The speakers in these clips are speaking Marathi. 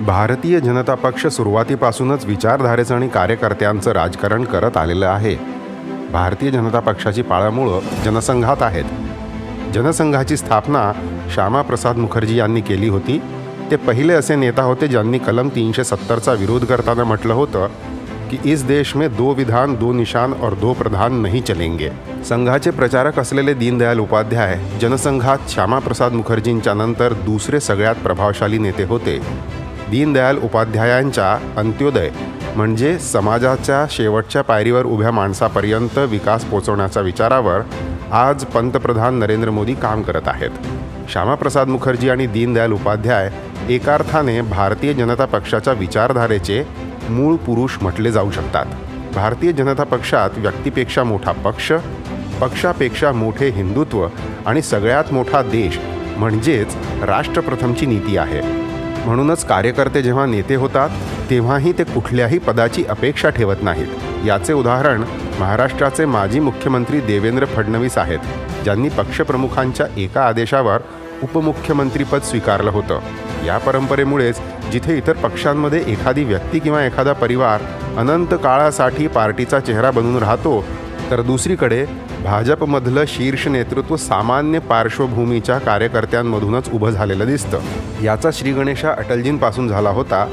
भारतीय जनता पक्ष सुरुवातीपासूनच विचारधारेचं आणि कार्यकर्त्यांचं राजकारण करत आलेलं आहे. भारतीय जनता पक्षाची पाळंमुळं जनसंघात आहेत. जनसंघाची स्थापना श्यामाप्रसाद मुखर्जी यांनी केली होती. ते पहिले असे नेता होते ज्यांनी कलम तीनशे सत्तरचा विरोध करताना म्हटलं होतं की इस देश में दो विधान दो निशान और दो प्रधान नहीं चलेंगे. संघाचे प्रचारक असलेले दीनदयाल उपाध्याय जनसंघात श्यामाप्रसाद मुखर्जींच्या नंतर दुसरे सगळ्यात प्रभावशाली नेते होते. दीनदयाल उपाध्यायांच्या अंत्योदय म्हणजे समाजाच्या शेवटच्या पायरीवर उभ्या माणसापर्यंत विकास पोचवण्याच्या विचारावर आज पंतप्रधान नरेंद्र मोदी काम करत आहेत. श्यामाप्रसाद मुखर्जी आणि दीनदयाल उपाध्याय एका अर्थाने भारतीय जनता पक्षाच्या विचारधारेचे मूळ पुरुष म्हटले जाऊ शकतात. भारतीय जनता पक्षात व्यक्तीपेक्षा मोठा पक्ष पक्षापेक्षा मोठे हिंदुत्व आणि सगळ्यात मोठा देश म्हणजेच राष्ट्रप्रथमची नीती आहे. म्हणूनच कार्यकर्ते जेव्हा नेते होतात तेव्हाही ते कुठल्याही पदाची अपेक्षा ठेवत नाहीत. याचे उदाहरण महाराष्ट्राचे माजी मुख्यमंत्री देवेंद्र फडणवीस आहेत ज्यांनी पक्षप्रमुखांच्या एका आदेशावर उपमुख्यमंत्रीपद स्वीकारलं होतं. या परंपरेमुळेच जिथे इतर पक्षांमध्ये एखादी व्यक्ती किंवा एखादा परिवार अनंत काळासाठी पार्टीचा चेहरा बनून राहतो तर दुसरीकडे भाजपमधलं शीर्ष नेतृत्व सामान्य पार्श्वभूमीच्या कार्यकर्त्यांमधूनच उभं झालेलं दिसतं. याचा श्रीगणेशा अटलजींपासून झाला होता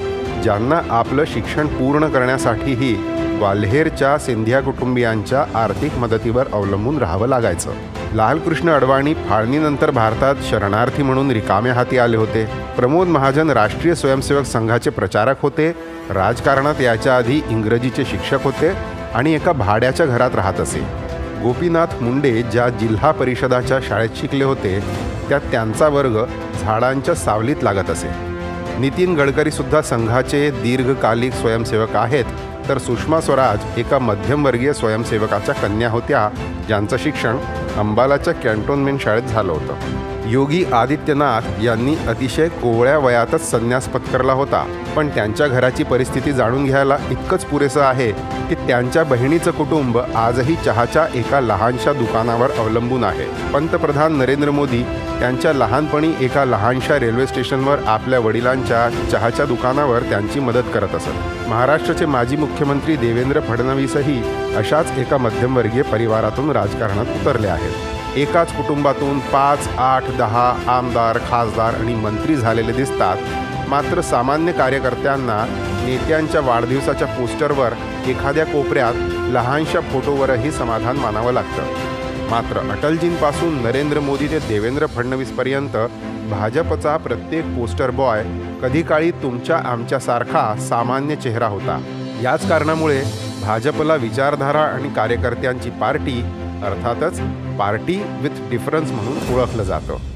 ज्यांना आपलं शिक्षण पूर्ण करण्यासाठीही ग्वाल्हेरच्या सिंधिया कुटुंबियांच्या आर्थिक मदतीवर अवलंबून राहावं लागायचं. लालकृष्ण अडवाणी फाळणीनंतर भारतात शरणार्थी म्हणून रिकाम्या हाती आले होते. प्रमोद महाजन राष्ट्रीय स्वयंसेवक संघाचे प्रचारक होते. राजकारणात याच्या आधी इंग्रजीचे शिक्षक होते. आणि एका भाड्याच्या घरात राहत असे. गोपीनाथ मुंडे ज्या जिल्हा परिषदाच्या शाळेत शिकले होते त्यात त्यांचा वर्ग झाडांच्या सावलीत लागत असे. नितीन गडकरीसुद्धा संघाचे दीर्घकालिक स्वयंसेवक आहेत तर सुषमा स्वराज एका मध्यमवर्गीय स्वयंसेवकाच्या कन्या होत्या ज्यांचं शिक्षण अंबालाच्या कॅन्टोन्मेंट शाळेत झालं होतं. योगी आदित्यनाथ यांनी अतिशय कोवळ्या वयातच संन्यास पत्करला होता. पण त्यांच्या घराची परिस्थिती जाणून घ्यायला इतकंच पुरेसं आहे की त्यांच्या बहिणीचं कुटुंब आजही चहाच्या एका लहानशा दुकानावर अवलंबून आहे. पंतप्रधान नरेंद्र मोदी त्यांच्या लहानपणी एका लहानशा रेल्वे स्टेशनवर आपल्या वडिलांच्या चहाच्या दुकानावर त्यांची मदत करत असत. महाराष्ट्राचे माजी मुख्यमंत्री देवेंद्र फडणवीसही अशाच एका मध्यमवर्गीय परिवारातून राजकारणात उतरले आहेत. एकाच कुटुंबातून पाच आठ दहा आमदार खासदार आणि मंत्री झालेले दिसतात. मात्र सामान्य कार्यकर्त्यांना नेत्यांच्या वाढदिवसाच्या पोस्टरवर एखाद्या कोपऱ्यात लहानशा फोटोवरही समाधान मानावं लागतं. मात्र अटलजींपासून नरेंद्र मोदी ते देवेंद्र फडणवीसपर्यंत भाजपचा प्रत्येक पोस्टर बॉय कधी काळी तुमच्या आमच्यासारखा सामान्य चेहरा होता. याच कारणामुळे भाजपला विचारधारा आणि कार्यकर्त्यांची पार्टी अर्थातच पार्टी विथ डिफरन्स म्हणून ओळखलं जातं.